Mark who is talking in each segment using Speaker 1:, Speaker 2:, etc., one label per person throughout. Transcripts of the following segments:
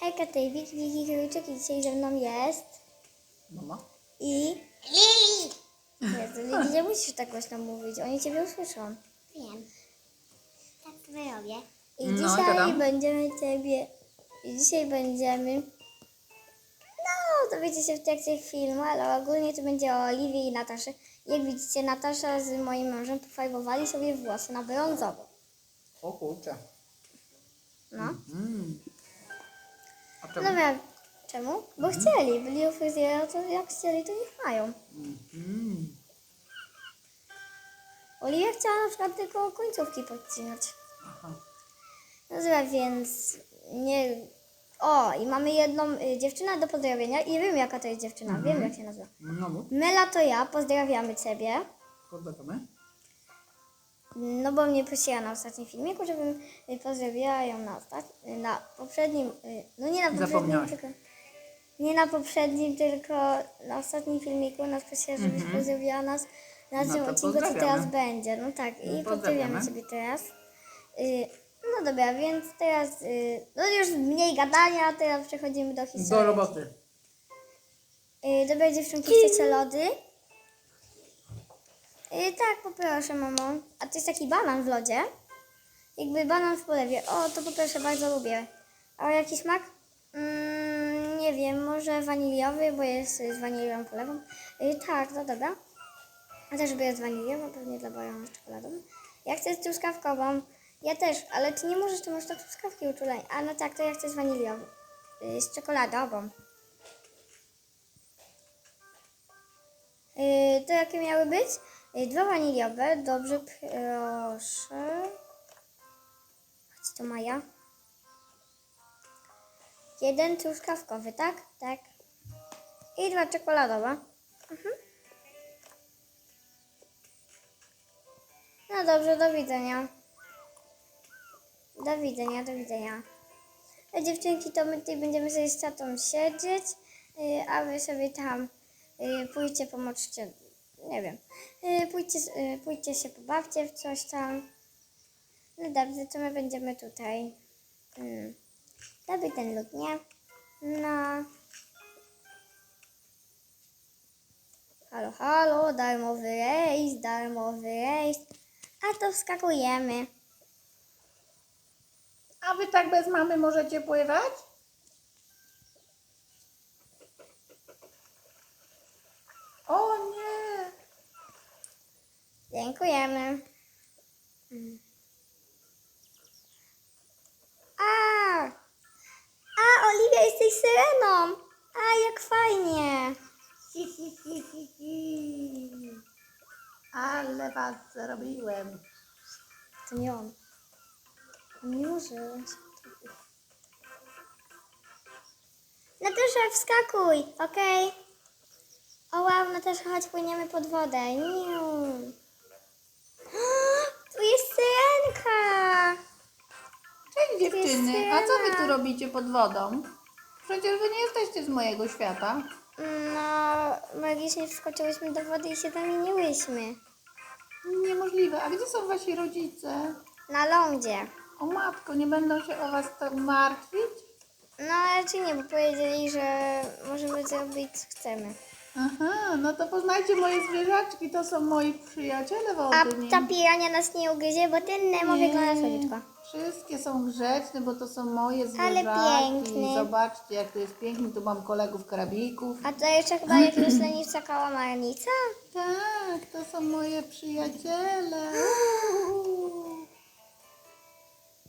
Speaker 1: Hejka, tutaj Wiki, Wiki i dzisiaj ze mną jest
Speaker 2: Mama?
Speaker 1: i...
Speaker 3: Lili!
Speaker 1: Jezu, Lili, nie musisz tak głośno mówić, oni ciebie usłyszą.
Speaker 3: Wiem. Tak wyrobię.
Speaker 1: I
Speaker 2: No,
Speaker 1: dzisiaj
Speaker 2: gadam.
Speaker 1: będziemy ciebie... I dzisiaj będziemy... No, dowiecie się w trakcie filmu, ale ogólnie to będzie o Oliwie i Nataszy. Jak widzicie, Natasza z moim mężem pofarbowali sobie włosy na brązowo.
Speaker 2: O kurczę.
Speaker 1: No.
Speaker 2: Mm. Czemu?
Speaker 1: Dobra, czemu? Bo chcieli, byli u fryzjera, to jak chcieli, to niech mają.
Speaker 2: Mm.
Speaker 1: Oliwia chciała na przykład tylko końcówki podcinać.
Speaker 2: Aha.
Speaker 1: No dobra, więc nie... O, i mamy jedną y, dziewczynę do pozdrowienia i wiem jaka to jest dziewczyna, wiem jak się nazywa.
Speaker 2: No mów.
Speaker 1: Mela to ja, pozdrawiamy Ciebie.
Speaker 2: Pozdrawiamy.
Speaker 1: No bo mnie prosiła na ostatnim filmiku, żebym y, pozdrowiła ją na, ostat... y, na poprzednim, y, no nie na poprzednim, tylko... Nie na poprzednim, tylko na ostatnim filmiku nas prosiła, żebyś pozdrowiła nas na
Speaker 2: No
Speaker 1: tym
Speaker 2: to
Speaker 1: odcinku, co teraz będzie. No tak, i
Speaker 2: Pozdrawiamy.
Speaker 1: pozdrawiamy Ciebie teraz. Y, no dobra, więc teraz, y, no już mniej gadania, teraz przechodzimy do historii.
Speaker 2: Do roboty.
Speaker 1: Y, dobra, dziewczynki, chcecie lody? Y, tak, poproszę, mamo. A to jest taki banan w lodzie? Jakby banan w polewie. O, to poproszę, bardzo lubię. A jaki smak? Mm, nie wiem, może waniliowy, bo jest z waniliową polewą. Y, tak, no dobra. A też by jest waniliowa, pewnie dla Bojana z czekoladą. Ja chcę z truskawkową. Ja też, ale ty nie możesz, ty masz to truskawki uczuleń. A no tak, to ja chcę z waniliową. Y, z czekoladową. Yy, to jakie miały być? Yy, dwa waniliowe, dobrze, proszę. Chodź to Maja. Jeden truskawkowy, tak? Tak. I dwa czekoladowe. Mhm. No dobrze, do widzenia. Do widzenia, do widzenia. A dziewczynki, to my tutaj będziemy sobie z tatą siedzieć, yy, a wy sobie tam yy, pójdźcie, pomożcie, nie wiem, yy, pójdźcie, yy, pójdźcie się, pobawcie w coś tam. No dobrze, to my będziemy tutaj. Mm. Dobry ten lód, nie? No. Halo, halo, darmowy rejs, darmowy rejs. A to wskakujemy.
Speaker 2: A wy tak bez mamy możecie pływać? O nie!
Speaker 1: Dziękujemy. A! A, Oliwia, jesteś syreną! A, jak fajnie!
Speaker 2: Ale was zrobiłem.
Speaker 1: To nie on. Nie może. Natasza, wskakuj, okej? O wow, Natasza, chodź, płyniemy pod wodę. Niu. Jest syrenka!
Speaker 2: Cześć dziewczyny, a co wy tu robicie pod wodą? Przecież wy nie jesteście z mojego świata.
Speaker 1: No, magicznie wskoczyłyśmy do wody i się zamieniłyśmy.
Speaker 2: Niemożliwe. A gdzie są wasi rodzice?
Speaker 1: Na lądzie.
Speaker 2: O matko, nie będą się o was tak martwić?
Speaker 1: No, raczej nie, bo powiedzieli, że możemy zrobić co chcemy.
Speaker 2: Aha, no to poznajcie moje zwierzaczki, to są moi przyjaciele
Speaker 1: A ta pirania nas nie ugryzie, bo ten Nemo wygląda słodziutko.
Speaker 2: Wszystkie są grzeczne, bo to są moje
Speaker 1: Ale
Speaker 2: zwierzaki.
Speaker 1: piękny.
Speaker 2: Zobaczcie, jak to jest pięknie. Tu mam kolegów karabików.
Speaker 1: A to jeszcze chyba jakiegoś leniwca kałamarnica?
Speaker 2: Tak, to są moje przyjaciele. Uuu.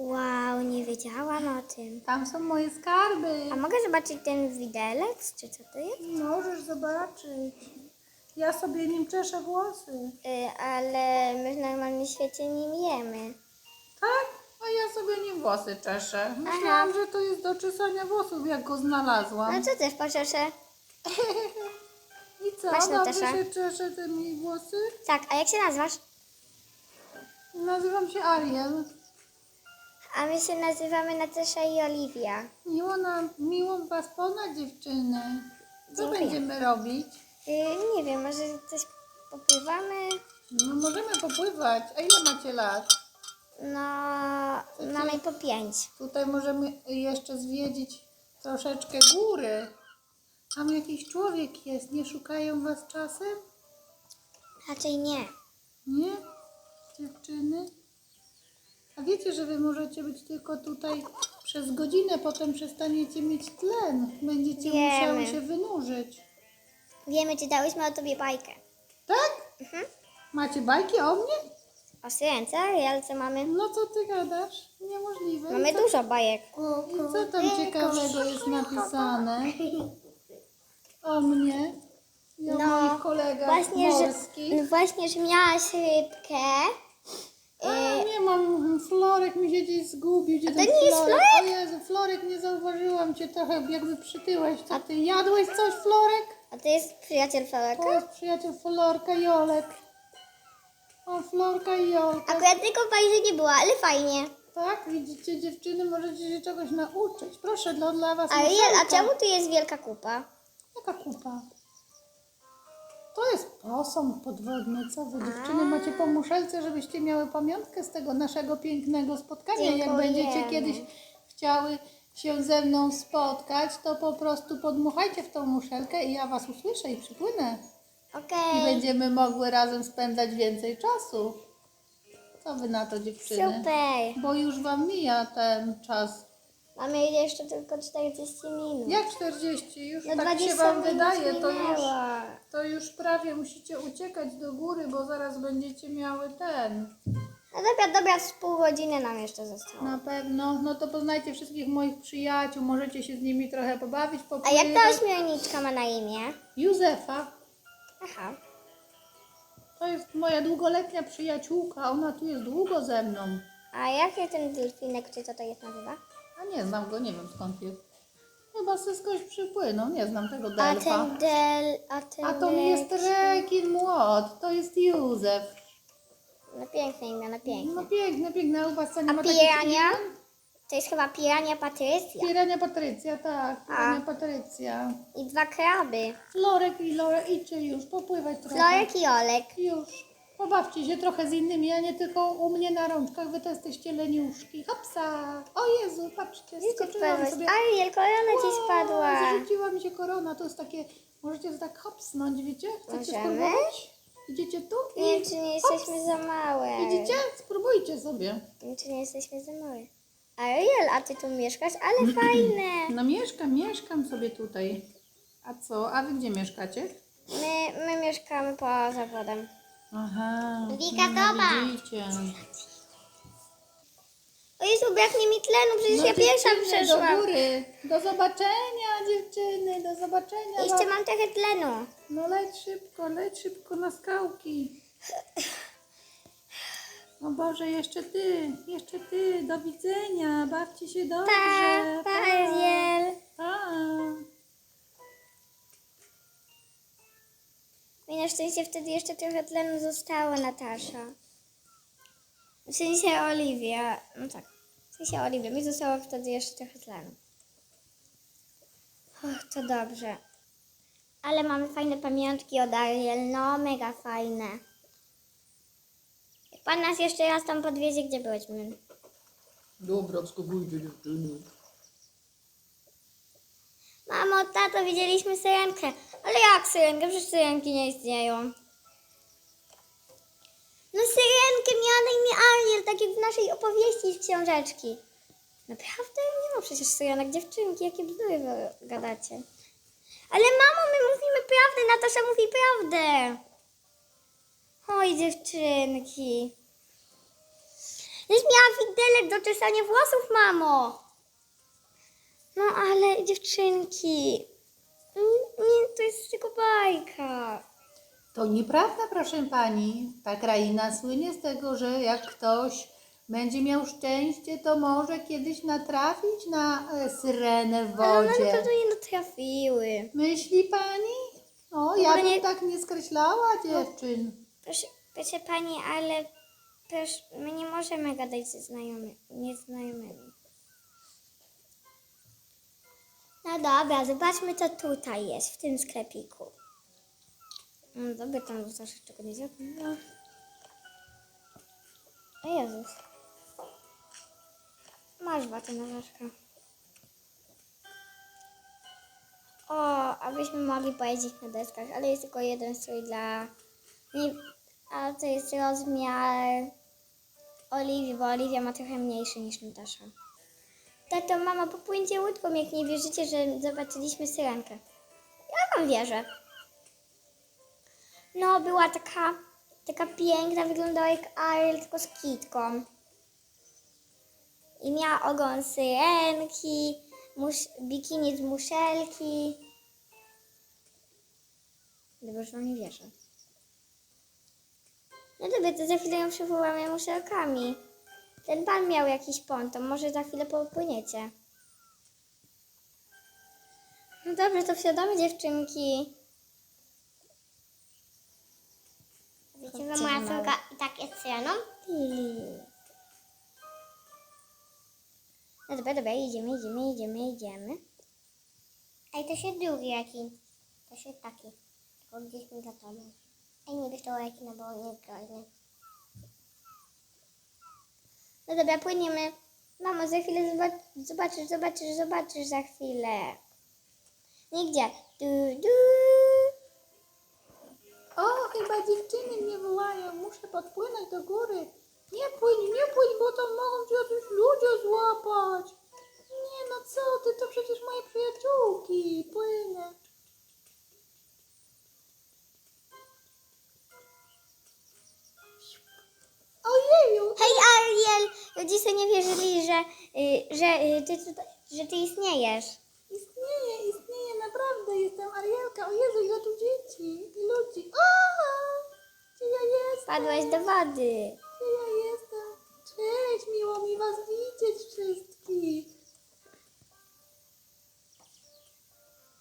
Speaker 1: Wow, nie wiedziałam o tym.
Speaker 2: Tam są moje skarby.
Speaker 1: A mogę zobaczyć ten widelec, czy co to jest?
Speaker 2: Możesz zobaczyć. Ja sobie nim czeszę włosy.
Speaker 1: Y, ale my w normalnym świecie nim jemy.
Speaker 2: Tak? A ja sobie nim włosy czeszę. Myślałam, że to jest do czesania włosów, jak go znalazłam.
Speaker 1: No co też poczeszę?
Speaker 2: I co?
Speaker 1: Masz,
Speaker 2: Dobrze
Speaker 1: Natasza?
Speaker 2: się czeszę tymi włosy?
Speaker 1: Tak, a jak się nazywasz?
Speaker 2: Nazywam się Ariel.
Speaker 1: A my się nazywamy Natasza i Oliwia.
Speaker 2: Miło, nam, miło was poznać dziewczyny. Co
Speaker 1: Dziękuję.
Speaker 2: będziemy robić?
Speaker 1: Y, nie wiem, może coś popływamy?
Speaker 2: No, możemy popływać. A ile macie lat?
Speaker 1: No, mamy po pięć.
Speaker 2: Tutaj możemy jeszcze zwiedzić troszeczkę góry. Tam jakiś człowiek jest, nie szukają was czasem?
Speaker 1: Raczej nie.
Speaker 2: Nie? Dziewczyny? A wiecie, że wy możecie być tylko tutaj przez godzinę, potem przestaniecie mieć tlen. Będziecie
Speaker 1: Wiemy.
Speaker 2: musiały się wynurzyć.
Speaker 1: Wiemy, czytałyśmy o tobie bajkę.
Speaker 2: Tak?
Speaker 1: Mhm.
Speaker 2: Macie bajki o mnie?
Speaker 1: O syrence, Arielce mamy.
Speaker 2: No co ty gadasz? Niemożliwe.
Speaker 1: Mamy
Speaker 2: I co,
Speaker 1: dużo bajek.
Speaker 2: I co tam ciekawego jest napisane o mnie i o
Speaker 1: No,
Speaker 2: moich kolegach
Speaker 1: Właśnie, że,
Speaker 2: morskich?
Speaker 1: no właśnie, że miałaś rybkę.
Speaker 2: A, nie mam, Florek mi się gdzieś zgubił. Gdzie
Speaker 1: to
Speaker 2: ten
Speaker 1: nie jest
Speaker 2: Florek? O Jezu, Florek, nie zauważyłam cię trochę, jakby przytyłeś. Co ty, jadłeś coś, Florek?
Speaker 1: A to jest przyjaciel
Speaker 2: To
Speaker 1: Florka?
Speaker 2: jest przyjaciel Florka Jolek. O, Florka i Jolka.
Speaker 1: Akurat tylko bajce nie była, ale fajnie.
Speaker 2: Tak, widzicie, dziewczyny, możecie się czegoś nauczyć. Proszę, dla, dla was
Speaker 1: Ariel, a
Speaker 2: muszelka.
Speaker 1: czemu tu jest wielka kupa?
Speaker 2: Jaka kupa? To jest posąg podwodny. Co wy dziewczyny macie po muszelce, żebyście miały pamiątkę z tego naszego pięknego spotkania. Jak
Speaker 1: Dziękujemy.
Speaker 2: będziecie kiedyś chciały się ze mną spotkać, to po prostu podmuchajcie w tą muszelkę i ja was usłyszę i przypłynę. I
Speaker 1: Okej.
Speaker 2: będziemy mogły razem spędzać więcej czasu. Co wy na to dziewczyny?
Speaker 1: Super.
Speaker 2: Bo już wam mija ten czas.
Speaker 1: Mamy jeszcze tylko 40 minut.
Speaker 2: Jak 40? Już
Speaker 1: No
Speaker 2: tak się
Speaker 1: 20
Speaker 2: wam
Speaker 1: minut
Speaker 2: wydaje, to już
Speaker 1: minęło.
Speaker 2: To już prawie musicie uciekać do góry, bo zaraz będziecie miały ten.
Speaker 1: No dobra, dobra, z pół godziny nam jeszcze zostało.
Speaker 2: Na pewno. No to poznajcie wszystkich moich przyjaciół, możecie się z nimi trochę pobawić,
Speaker 1: A jak ta ośmiorniczka ma na imię?
Speaker 2: Józefa.
Speaker 1: Aha.
Speaker 2: To jest moja długoletnia przyjaciółka, ona tu jest długo ze mną.
Speaker 1: A jakie ten delfinek, czy co to jest nazywa?
Speaker 2: A nie znam go, nie wiem skąd jest. Chyba se skądś przypłynął, nie znam tego
Speaker 1: A
Speaker 2: delfa.
Speaker 1: ten del... A ten...
Speaker 2: A to jest rekin młot, to jest Józef.
Speaker 1: No piękne imię, no piękne.
Speaker 2: No piękne, piękne, a u was co nie
Speaker 1: A
Speaker 2: ma takich
Speaker 1: pirania?
Speaker 2: imion?
Speaker 1: To jest chyba pirania Patrycja.
Speaker 2: Pirania Patrycja, tak, Pirania Patrycja.
Speaker 1: I dwa kraby.
Speaker 2: Florek i Lore, idźcie już, popływać trochę.
Speaker 1: Florek i Olek.
Speaker 2: Już. Pobawcie się trochę z innymi, a nie tylko u mnie na rączkach. Wy to jesteście leniuszki. Hopsa! O Jezu, patrzcie, skoczyłam sobie.
Speaker 1: Ariel, korona ci spadła.
Speaker 2: Zarzuciła mi się korona. To jest takie, możecie tak hopsnąć, wiecie? Chcecie
Speaker 1: Możemy?
Speaker 2: spróbować? Idziecie tu? i
Speaker 1: Nie wiem, czy nie jesteśmy za małe.
Speaker 2: Widzicie? Spróbujcie sobie.
Speaker 1: Nie wiem, czy nie jesteśmy za małe. Ariel, a ty tu mieszkasz? Ale fajne.
Speaker 2: No mieszkam, mieszkam sobie tutaj. A co? A wy gdzie mieszkacie?
Speaker 1: My, my mieszkamy poza zawodem.
Speaker 2: Aha.
Speaker 3: Wika,
Speaker 2: no
Speaker 3: zobacz.
Speaker 2: Widzicie.
Speaker 1: O Jezu, braknie mi tlenu, przecież
Speaker 2: No
Speaker 1: ja pierwsza
Speaker 2: dziewczyny,
Speaker 1: przeszłam.
Speaker 2: Do góry. Do zobaczenia, dziewczyny. Do zobaczenia.
Speaker 1: Jeszcze mam trochę tlenu.
Speaker 2: No leć szybko, leć szybko na skałki. O Boże, jeszcze ty, jeszcze ty. Do widzenia. Bawcie się dobrze.
Speaker 1: Pa, pa, Ariel.
Speaker 2: Pa.
Speaker 1: Mi na szczęście wtedy jeszcze trochę tlenu zostało, Natasza. W sensie Oliwia. No tak. W sensie Oliwia. Mi zostało wtedy jeszcze trochę tlenu. Och, to dobrze. Ale mamy fajne pamiątki od Ariel. No, mega fajne. Pan nas jeszcze raz tam podwiezie, gdzie byliśmy?
Speaker 2: Dobra, wskakujcie dziewczyny.
Speaker 1: Mamo, tato, widzieliśmy syrenkę. Ale jak syrenkę? Przecież syrenki nie istnieją. No syrenkę miała na imię Ariel, tak jak w naszej opowieści z książeczki. Naprawdę? Nie ma przecież syrenek, dziewczynki, jakie bzdury wy gadacie. Ale mamo, my mówimy prawdę, Natasza mówi prawdę. Oj, dziewczynki. Już miała widelec do czesania włosów, mamo. No ale dziewczynki, nie, nie, to jest tylko bajka.
Speaker 2: To nieprawda, proszę pani. Ta kraina słynie z tego, że jak ktoś będzie miał szczęście, to może kiedyś natrafić na e, syrenę w
Speaker 1: Ale one na
Speaker 2: wodzie.
Speaker 1: pewno nie natrafiły.
Speaker 2: Myśli pani? O, ja bym
Speaker 1: nie-
Speaker 2: tak nie skreślała dziewczyn.
Speaker 1: Proszę, proszę pani, ale proszę, my nie możemy gadać ze znajomymi, nieznajomymi. No dobra, zobaczmy co tutaj jest, w tym sklepiku. No dobra, tam zostać czego nie zrobię. No. O Jezus. Masz watę na rzeczkę. abyśmy mogli pojeździć na deskach, ale jest tylko jeden strój dla... Nie, a to jest rozmiar Oliwii, bo Oliwia ma trochę mniejszy niż Natasza. Tato, mama, popłyńcie łódką, jak nie wierzycie, że zobaczyliśmy syrenkę. Ja wam wierzę. No, była taka, taka piękna, wyglądała jak Ariel, tylko z kitką. I miała ogon syrenki, mus, bikini z muszelki. Dobra, że wam nie wierzę. No dobra, to za chwilę ją przywołamy muszelkami. Ten pan miał jakiś ponton, może za chwilę popłyniecie. No dobrze, to wsiadamy dziewczynki.
Speaker 3: Wiecie, że moja córka i tak jest syreną?
Speaker 1: No dobra, dobra, idziemy, idziemy, idziemy, idziemy.
Speaker 3: Ej, to się drugi jaki. To się taki. Tylko gdzieś mi zatonął. Ej, nie bierz to jaki, no bo nie groźny.
Speaker 1: No dobra, płyniemy. Mamo, za chwilę zobac- zobaczysz, zobaczysz, zobaczysz za chwilę. Nigdzie. Du, du.
Speaker 2: O, chyba dziewczyny mnie wołają. Muszę podpłynąć do góry. Nie płyń, nie płyń, bo tam mogą cię jacyś ludzie złapać. Nie no co ty, to przecież moje przyjaciółki. Płynę.
Speaker 1: Rodzice nie wierzyli, że, y, że, y, ty, tutaj- że ty istniejesz.
Speaker 2: istnieje, istnieje, naprawdę. Jestem Arielka. O Jezu, ile tu dzieci i ludzi. Aha, gdzie ja jestem?
Speaker 1: Padłaś do wody.
Speaker 2: Gdzie ja jestem? Cześć, miło mi was widzieć wszystkich.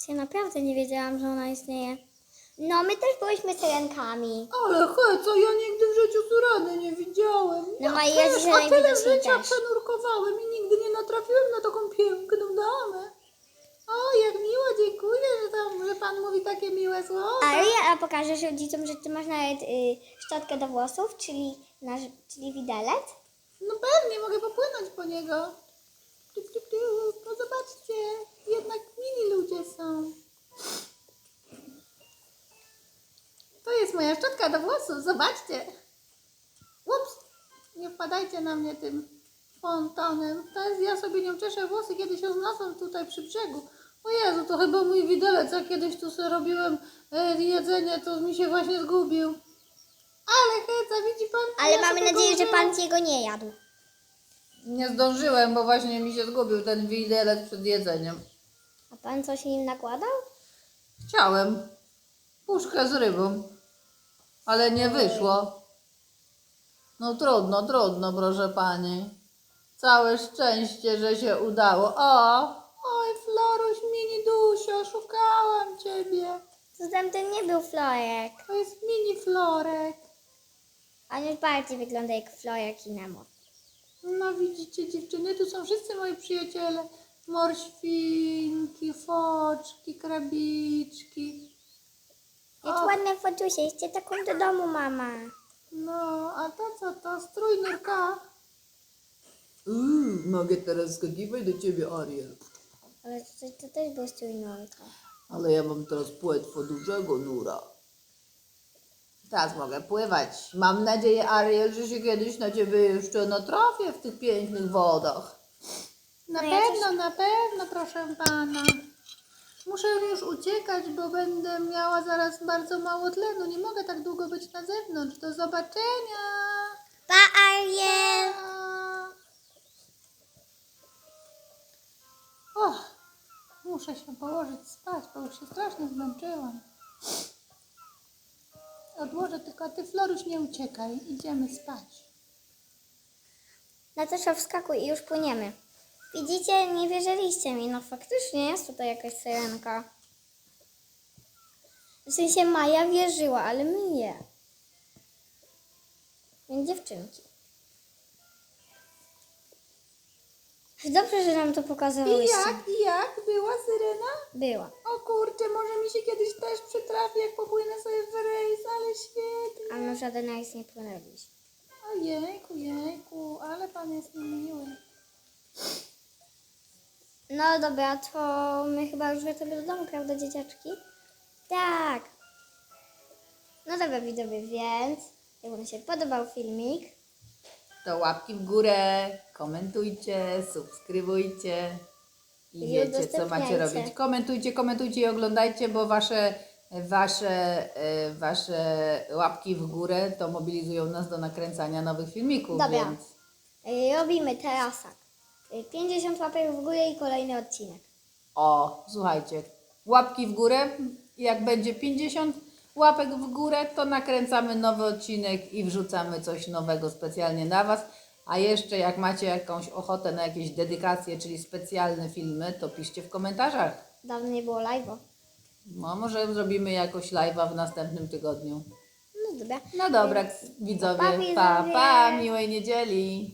Speaker 1: Ja naprawdę nie wiedziałam, że ona istnieje. No, my też byłyśmy syrenkami.
Speaker 2: Ale heca, ja nigdy w życiu syreny nie widziałem.
Speaker 1: No,
Speaker 2: ja
Speaker 1: ma jest
Speaker 2: też, a tyle
Speaker 1: najwidoczniej
Speaker 2: życia
Speaker 1: też.
Speaker 2: przenurkowałem i nigdy nie natrafiłem na taką piękną damę. O, jak miło, dziękuję, że, tam, że pan mówi takie miłe słowa.
Speaker 1: Ariel, a pokażesz rodzicom, że ty masz nawet y, szczotkę do włosów, czyli, nasz, czyli widelec?
Speaker 2: No pewnie, mogę popłynąć po niego. Tup, tup, tup. No zobaczcie, jednak mini ludzie są. To jest moja szczotka do włosów, zobaczcie. Ups, nie wpadajcie na mnie tym fontanem. To jest, ja sobie nią czeszę włosy, kiedyś ją znalazłam tutaj przy brzegu. O Jezu, to chyba mój widelec, jak kiedyś tu sobie robiłem e, jedzenie, to mi się właśnie zgubił. Ale heca, widzi pan?
Speaker 1: Ale
Speaker 2: Ja
Speaker 1: mamy
Speaker 2: sobie
Speaker 1: nadzieję, że pan jego nie jadł.
Speaker 2: nie zdążyłem, bo właśnie mi się zgubił ten widelec przed jedzeniem.
Speaker 1: A pan coś nim nakładał?
Speaker 2: Chciałem puszkę z rybą, ale nie wyszło. No trudno, trudno, proszę pani. Całe szczęście, że się udało. O, oj, Floruś, mini Dusio, szukałam ciebie.
Speaker 1: To tamten nie był Florek.
Speaker 2: To jest mini Florek.
Speaker 1: On już bardziej wygląda jak Florek i Nemo.
Speaker 2: No widzicie dziewczyny, tu są wszyscy moi przyjaciele. Morświnki, foczki, krabiczki.
Speaker 1: Jak
Speaker 2: O.
Speaker 1: ładne fotusie, jeszcze taką do domu, mama.
Speaker 2: No, a to co to? Strój nurka.
Speaker 4: Uuu, mogę teraz skakiwać do ciebie, Ariel.
Speaker 1: Ale to, to też był strój nurka.
Speaker 4: Ale ja mam teraz płetwo dużego nura.
Speaker 2: Teraz mogę pływać. Mam nadzieję, Ariel, że się kiedyś na ciebie jeszcze natrafię w tych pięknych wodach. Na
Speaker 1: No ja
Speaker 2: pewno, na pewno, proszę pana. Muszę już uciekać, bo będę miała zaraz bardzo mało tlenu. Nie mogę tak długo być na zewnątrz. Do zobaczenia.
Speaker 1: Pa, Ariel!
Speaker 2: O, muszę się położyć spać, bo już się strasznie zmęczyłam. Odłożę tylko, a ty Floruś nie uciekaj, idziemy spać.
Speaker 1: Natasza, wskakuj i już płyniemy. Widzicie, nie wierzyliście mi. No faktycznie jest tutaj jakaś syrenka. W sensie Maja wierzyła, ale my nie. Więc dziewczynki. Dobrze, że nam to
Speaker 2: I
Speaker 1: pokazałyście.
Speaker 2: jak, i jak? Była syrena?
Speaker 1: Była.
Speaker 2: O kurczę, może mi się kiedyś też przytrafi, jak popłynę sobie w rejs, ale świetnie.
Speaker 1: A my żaden rejs nie płynęliśmy.
Speaker 2: Ojejku, jejku, ale pan jest niemiły.
Speaker 1: No dobra, to my chyba już wracamy do domu, prawda dzieciaczki? Tak. No dobra widzowie, więc jak wam się podobał filmik,
Speaker 2: To łapki w górę, komentujcie, subskrybujcie. I
Speaker 1: I
Speaker 2: wiecie, co macie robić. Komentujcie, komentujcie i oglądajcie, bo wasze, wasze, e, wasze łapki w górę to mobilizują nas do nakręcania nowych filmików.
Speaker 1: Dobra.
Speaker 2: Więc
Speaker 1: y, robimy teraz tak. Y, 50 łapek w górę i kolejny odcinek.
Speaker 2: o, słuchajcie, łapki w górę. Jak będzie 50 łapek w górę, to nakręcamy nowy odcinek i wrzucamy coś nowego specjalnie dla Was. A jeszcze jak macie jakąś ochotę na jakieś dedykacje, czyli specjalne filmy, to piszcie w komentarzach.
Speaker 1: Dawno nie było live'a.
Speaker 2: No, może zrobimy jakoś live'a w następnym tygodniu.
Speaker 1: No dobra.
Speaker 2: No dobra, widzowie,
Speaker 1: pa,
Speaker 2: pa, miłej niedzieli.